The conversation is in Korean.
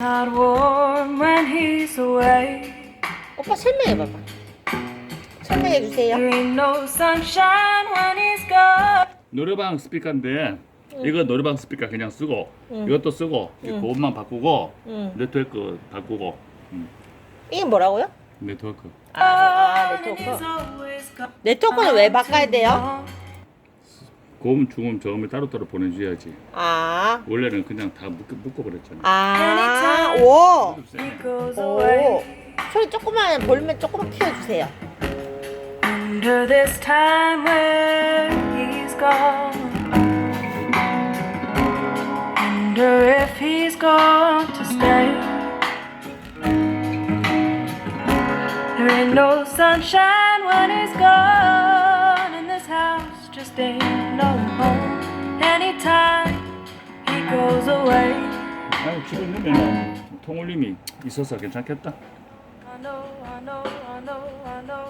Not warm when he's away. 오빠 설명해봐봐. 설명해주세요. There ain't no sunshine when he's gone. 노래방 스피커인데 이거 노래방 스피커 그냥 쓰고 응. 이것도 쓰고 이 그것만 바꾸고 응. 네트워크 바꾸고 음, 이게 뭐라고요? 네트워크 아, 아 And 네트워크. he's always gone. 네트워크는 왜 바꿔야 돼요? 고음 중음 저음을 따로따로 보내줘야지 아, 원래는 그냥 다 묶어, 묶어버렸잖아 아, 오. 오. 소리 조금만 볼륨 조금만 키워주세요. Under this time when he's gone. Wonder if he's going to stay. There ain't no sunshine when he's gone, just ain't no home. Anytime he goes away, 아니 집에 넣으면 통울림이 있어서 괜찮겠다 I know, I know, I know, I know.